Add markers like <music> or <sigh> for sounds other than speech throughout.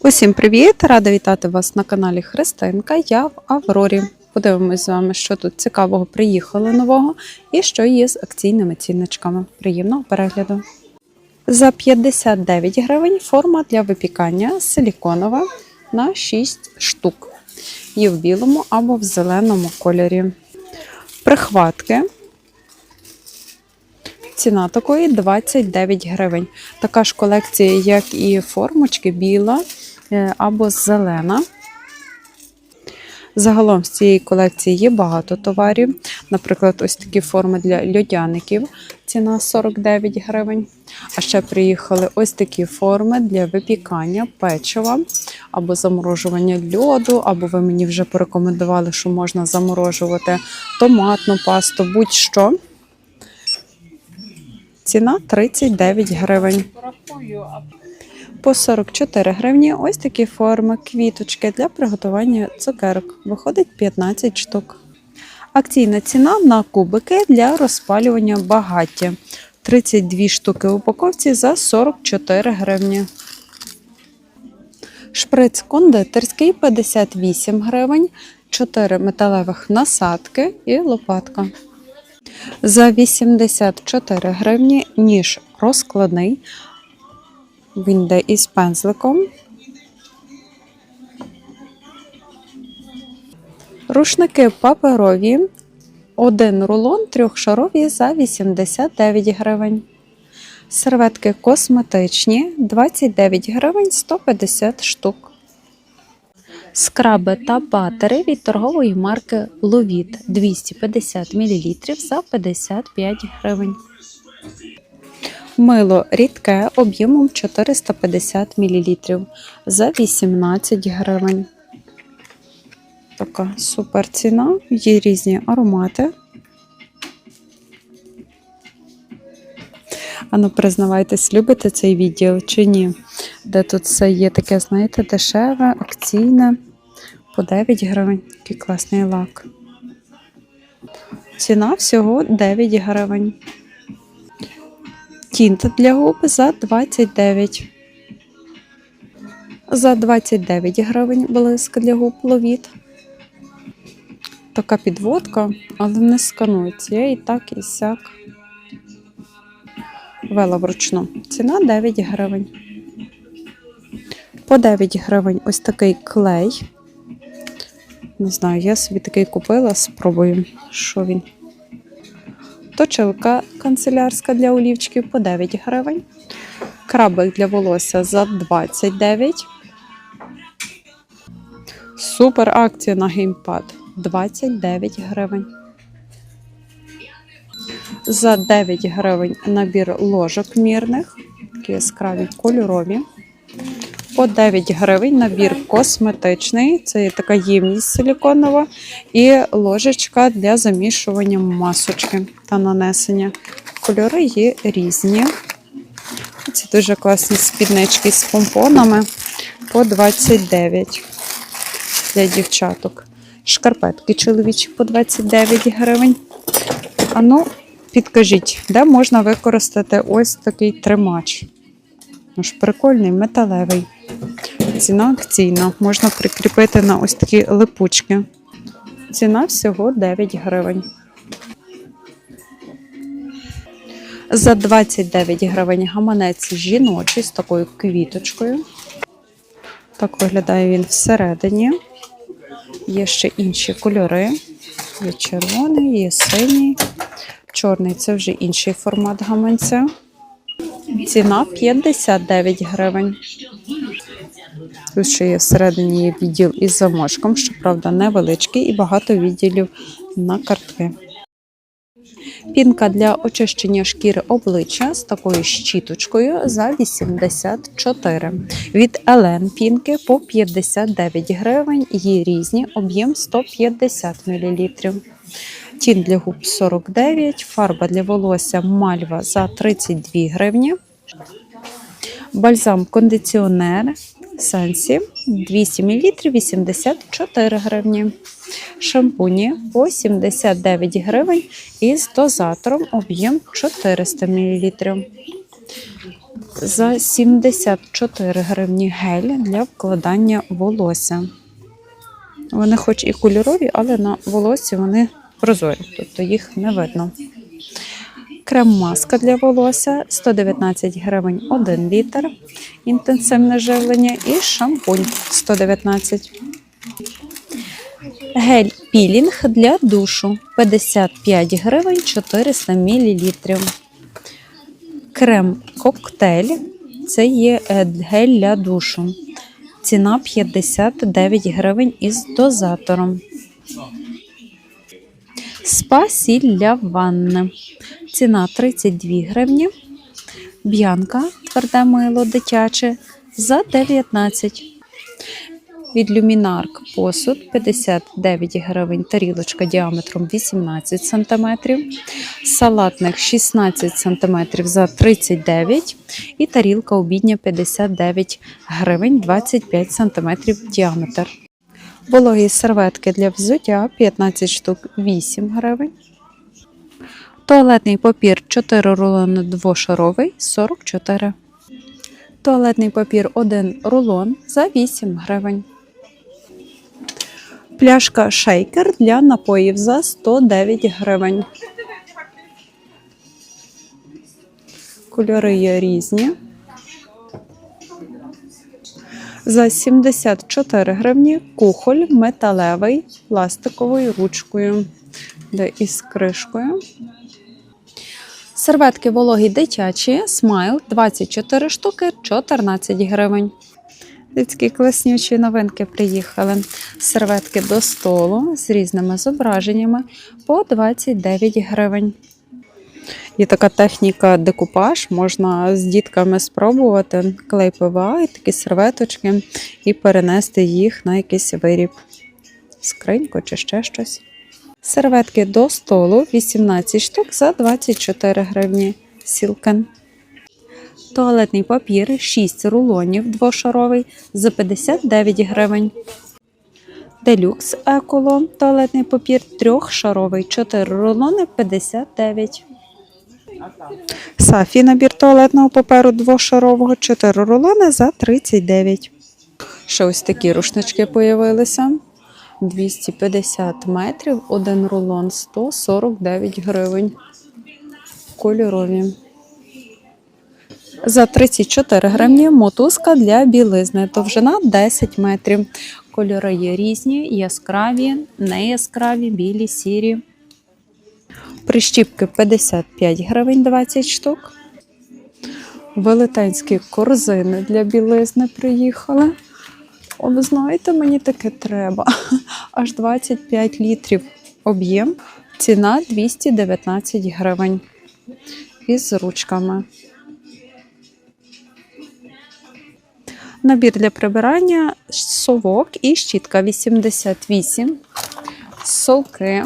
Усім привіт! Рада вітати вас на каналі Христинка. Я в Аврорі. Подивимось з вами, що тут цікавого приїхало нового і що є з акційними цінничками. Приємного перегляду. За 59 гривень форма для випікання силіконова на 6 штук. Є в білому або в зеленому кольорі. Прихватки. Ціна такої 29 гривень. Така ж колекція, як і формочки, біла е, або зелена. Загалом з цієї колекції є багато товарів. Наприклад, ось такі форми для льодяників. Ціна 49 гривень. А ще приїхали ось такі форми для випікання печива або заморожування льоду, або ви мені вже порекомендували, що можна заморожувати томатну пасту, будь-що. Ціна 39 гривень. По 44 гривні ось такі форми, квіточки для приготування цукерок. Виходить 15 штук. Акційна ціна на кубики для розпалювання багаття. 32 штуки в упаковці за 44 гривні. Шприц кондитерський 58 гривень, 4 металевих насадки і лопатка. За 84 гривні ніж розкладний. Він йде із пензликом. Рушники паперові. Один рулон трьохшарові за 89 гривень. Серветки косметичні 29 гривень 150 штук. Скраби та батери від торгової марки Ловіт 250 мл за 55 гривень. Мило рідке об'ємом 450 мл за 18 гривень. Така супер ціна. Є різні аромати. Ану, признавайтесь, любите цей відділ чи ні? Де тут все є таке, знаєте, дешеве, акційне. По 9 гривень. Який класний лак. Ціна всього 9 гривень. Тінт для губ за 29. За 29 гривень блиск для губ ловіт. Така підводка, але не сканується. Я і так, і сяк. Вела вручну. Ціна 9 гривень. По 9 гривень ось такий клей. Не знаю, я собі такий купила, спробую, що він. Точилка канцелярська для олівчиків по 9 гривень. Крабик для волосся за 29. Супер акція на геймпад 29 гривень. За 9 гривень набір ложок мірних, такі яскраві кольорові. По 9 гривень набір косметичний. Це є така ємність силіконова. І ложечка для замішування масочки та нанесення. Кольори є різні. Ці дуже класні спіднички з помпонами по 29 для дівчаток. Шкарпетки чоловічі по 29 гривень. А ну, підкажіть, де можна використати ось такий тримач? Ну прикольний, металевий. Ціна акційна. Можна прикріпити на ось такі липучки. Ціна всього 9 гривень. За 29 гривень гаманець жіночий з такою квіточкою. Так виглядає він всередині. Є ще інші кольори. Є червоний, є синій. Чорний це вже інший формат гаманця. Ціна 59 гривень. Тут ще є всередині відділ із замочком, щоправда, невеличкий і багато відділів на картки. Пінка для очищення шкіри обличчя з такою щіточкою за 84. Від Елен пінки по 59 гривень. Є різні, об'єм 150 мл. Тін для губ 49, фарба для волосся мальва за 32 гривні. Бальзам кондиціонер Сенсі 200 мл 84 гривні. Шампуні по 79 гривень із дозатором об'єм 400 мл. За 74 гривні гель для вкладання волосся. Вони хоч і кольорові, але на волосі вони прозорі, тобто їх не видно. Крем-маска для волосся 119 гривень 1 літр. Інтенсивне живлення і шампунь 119. Гель пілінг для душу 55 гривень 400 мл. Крем коктейль це є е, гель для душу. Ціна 59 гривень із дозатором. Спа сіль для ванни. Ціна 32 гривні. Б'янка тверде мило дитяче за 19. Від люмінарк посуд 59 гривень, тарілочка діаметром 18 см, салатник 16 см за 39 і тарілка обідня 59 гривень 25 см діаметр. Вологі серветки для взуття 15 штук 8 гривень. Туалетний папір 4 рулони двошаровий 44. Туалетний папір 1 рулон за 8 гривень. Пляшка шейкер для напоїв за 109 гривень. Кольори є різні. За 74 гривні кухоль металевий пластиковою ручкою, де із кришкою. Серветки вологі дитячі, смайл 24 штуки, 14 гривень. Такі класнючі новинки приїхали. Серветки до столу з різними зображеннями по 29 гривень. Є така техніка декупаж, можна з дітками спробувати клей ПВА і такі серветочки і перенести їх на якийсь виріб, скриньку чи ще щось. Серветки до столу 18 штук за 24 гривні. Сілкен. Туалетний папір 6 рулонів двошаровий за 59 гривень. Делюкс еколо туалетний папір трьохшаровий 4 рулони 59. Сафі набір туалетного паперу двошарового 4 рулони за 39. Ще ось такі рушнички появилися. 250 метрів, один рулон 149 гривень. Кольорові. За 34 гривні мотузка для білизни. Довжина 10 метрів. Кольори є різні, яскраві, неяскраві, білі, сірі. Прищіпки 55 гривень 20 штук. Велетенські корзини для білизни приїхали. О, знаєте, мені таке треба. Аж 25 літрів об'єм. Ціна 219 гривень. Із ручками. Набір для прибирання, совок і щітка 88. Солки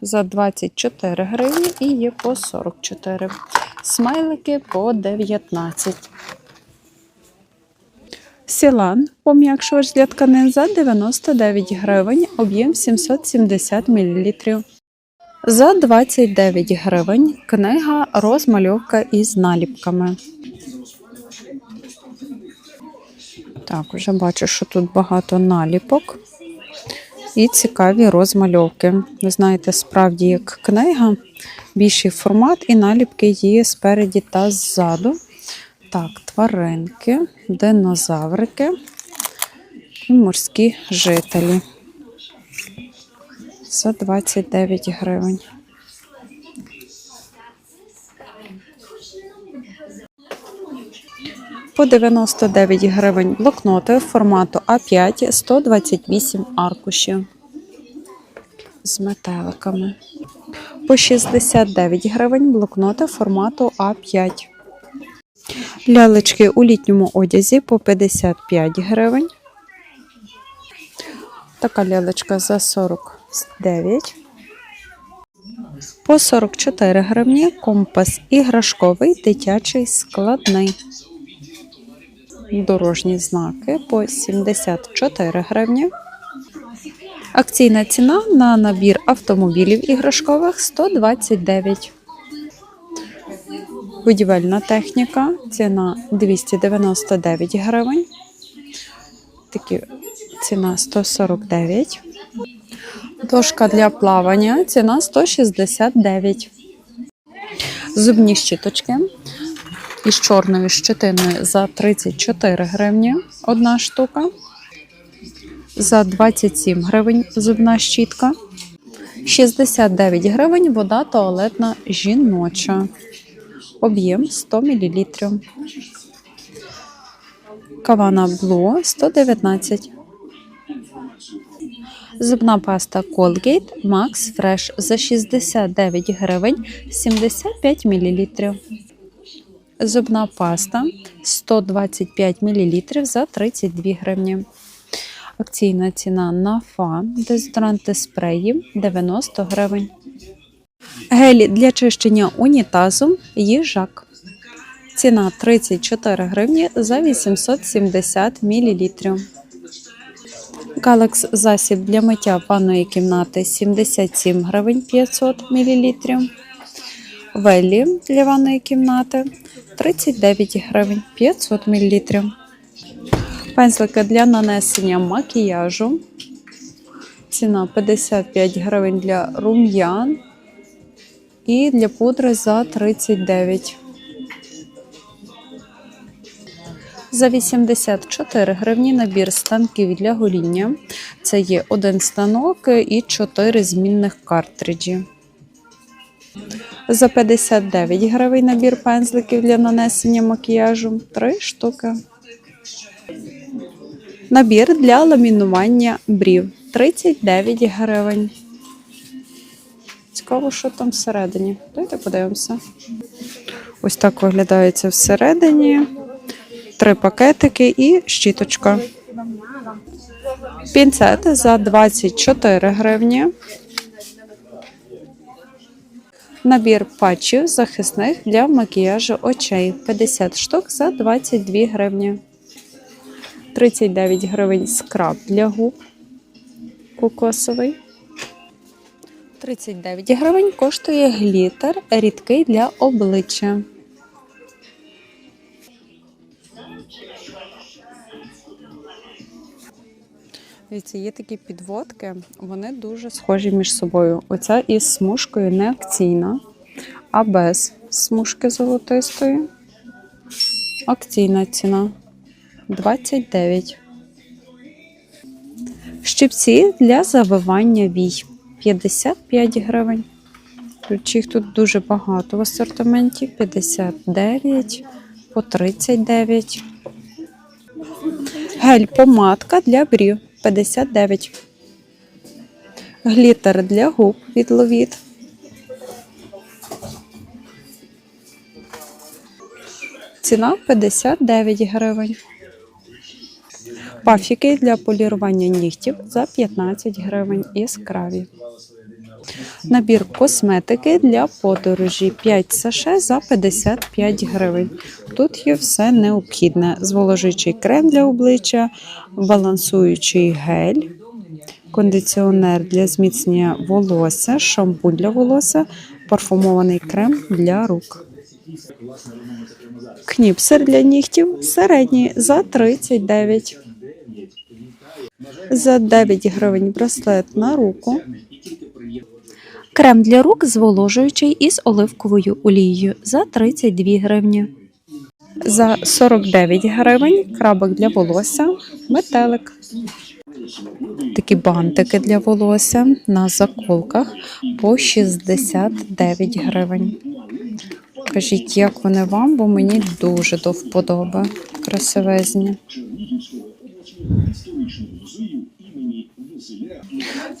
за 24 гривні і є по 44. Смайлики по 19. Сілан пом'якшувач для тканин за 99 гривень, об'єм 770 мл. За 29 гривень книга розмальовка із наліпками. Так, вже бачу, що тут багато наліпок і цікаві розмальовки. Ви знаєте, справді як книга, більший формат, і наліпки є спереді та ззаду. Так, тваринки, динозаврики і морські жителі. За 29 гривень. По 99 гривень блокноти формату А5 128 аркушів з метеликами. По 69 гривень блокноти формату А5. Лялечки у літньому одязі по 55 гривень. Така лялечка за 49. По 44 гривні компас іграшковий дитячий складний. Дорожні знаки по 74 гривні. Акційна ціна на набір автомобілів іграшкових 129. Будівельна техніка, ціна 299 гривень. Такі ціна 149. Дошка для плавання, ціна 169. Зубні щіточки із чорною щетиною за 34 гривні одна штука. За 27 гривень зубна щітка. 69 гривень вода туалетна жіноча. Об'єм 100 мл. Кавана Блу 119. Зубна паста Colgate Max Fresh за 69 гривень 75 мл. Зубна паста 125 мл за 32 гривні. Акційна ціна на фа дезодоранти спреї 90 гривень. Гелі для чищення унітазу їжак. Ціна 34 гривні за 870 мл. Галекс засіб для миття ванної кімнати 77 гривень 500 мл. Веллі для ванної кімнати 39 гривень 500 мл. Пензлики для нанесення макіяжу. Ціна 55 гривень для рум'ян і для пудри за 39. За 84 гривні набір станків для гоління. Це є один станок і 4 змінних картриджі. За 59 гривень набір пензликів для нанесення макіяжу 3 штуки. Набір для ламінування брів 39 гривень. Цікаво, що там всередині. Давайте подивимося. Ось так виглядає це всередині. Три пакетики і щіточка. Пінцети за 24 гривні. Набір патчів захисних для макіяжу очей 50 штук за 22 гривні. 39 гривень скраб для губ кокосовий. 39 гривень коштує глітер рідкий для обличчя. Дивіться, є такі підводки, вони дуже схожі між собою. Оця із смужкою не акційна, а без смужки золотистої. Акційна ціна 29. Щипці для завивання вій 55 гривень. Ключ їх тут дуже багато в асортименті. 59 по 39. Гель помадка для брів 59. Глітер для губ від Ловіт. Ціна 59 гривень. Пафіки для полірування нігтів за 15 гривень яскраві. Набір косметики для подорожі 5 саше за 55 гривень. Тут є все необхідне: зволожуючий крем для обличчя, балансуючий гель, кондиціонер для зміцнення волосся, шампунь для волосся, парфумований крем для рук. Кніпсер для нігтів середній за 39. За 9 гривень браслет на руку. Крем для рук зволожуючий із оливковою олією за 32 гривні. За 49 гривень крабик для волосся, метелик. Такі бантики для волосся на заколках по 69 гривень. Кажіть, як вони вам, бо мені дуже до вподоби. Красивезні.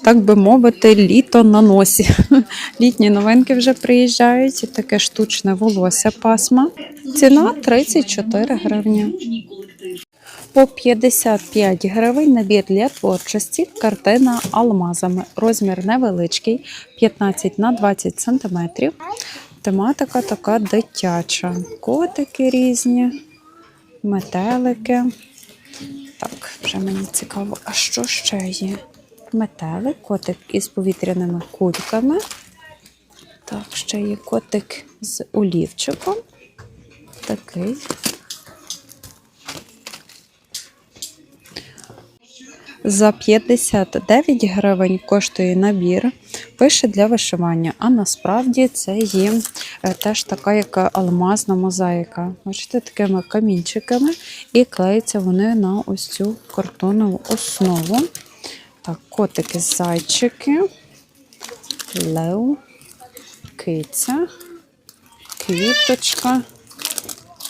Так би мовити, літо на носі. <laughs> Літні новинки вже приїжджають. Таке штучне волосся пасма. Ціна 34 гривні. По 55 гривень набір для творчості, картина алмазами. Розмір невеличкий, 15 на 20 см. Тематика така дитяча. Котики різні, метелики. Так, вже мені цікаво, а що ще є? Метелик, котик із повітряними кульками. Так, ще є котик з олівчиком. такий. За 59 гривень коштує набір, пише для вишивання, а насправді це є е, теж така, як алмазна мозаїка. Бачите, такими камінчиками, і клеються вони на ось цю картонову основу. Так, котики, зайчики, лев, киця, квіточка.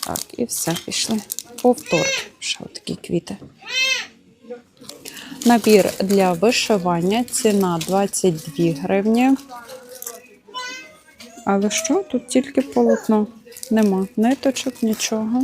Так, і все, пішли. Повтор. Ще такі квіти. Набір для вишивання. Ціна 22 гривні. Але що? Тут тільки полотно. Нема ниточок, нічого.